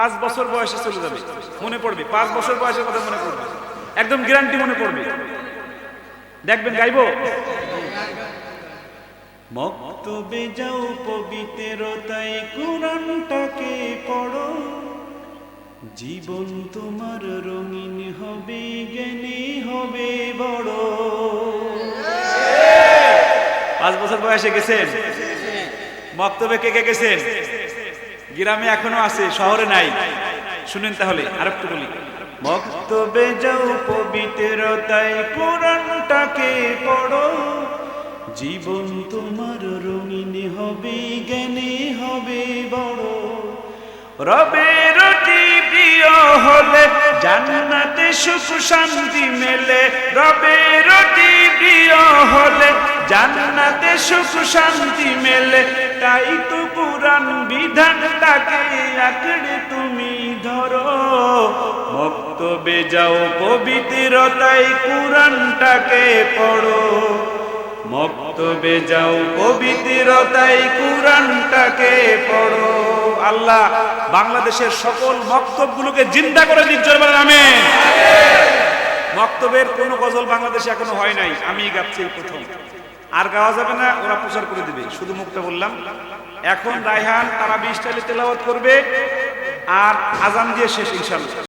পাঁচ বছর বয়সে চলে যাবে। মনে পড়বে। পাঁচ বছর বয়সের কথা মনে পড়বে। একদম গ্যারান্টি মনে পড়বে। দেখবেন গাইবো? মক্তবে যাও পবিত্রতায় কোরআনটাকে পড়ো। জীবন তোমার রঙিন হবে জ্ঞানী হবে বড়। পাঁচ বছর বয়সে গেছেন? মক্তবে কে কে গেছেন? গ্রামে এখনও আছে, শহরে নাই। শুনেন তাহলে, আরেকটু বলি। মক্তবে যাও পবিত্রতায়, কোরআনটাকে পড়ো। জীবন তোমার রঙিন হবে, জ্ঞানী হবে, বড়। রবের অতি প্রিয় হলে, জান্নাতে সুখ শান্তি মেলে। রবের অতি প্রিয় সুখ শান্তি মেলে, তাই তো পুরাণ বিধানটাকে আঁকড়ে তুমি ধরো। মক্তবে যাও পবিত্রতাই কোরআনটাকে পড়ো। মক্তবে যাও পবিত্রতাই কোরআনটাকে পড়ো। আল্লাহ বাংলাদেশের সকল মক্তবগুলোকে জিন্দা করে জোর বলেন, আমিন। মক্তবের কোনো গজল বাংলাদেশে এখনও হয় নাই। আমি গাচ্ছি প্রথম। আর গাওয়া যাবে না, ওরা প্রচার করে দিবে। শুধু মুখটা বললাম। এখন রায়হান তারা বিশ টাইলে তেলাওয়াত করবে, আর আজান দিয়ে শেষ ইনশাল্লাহ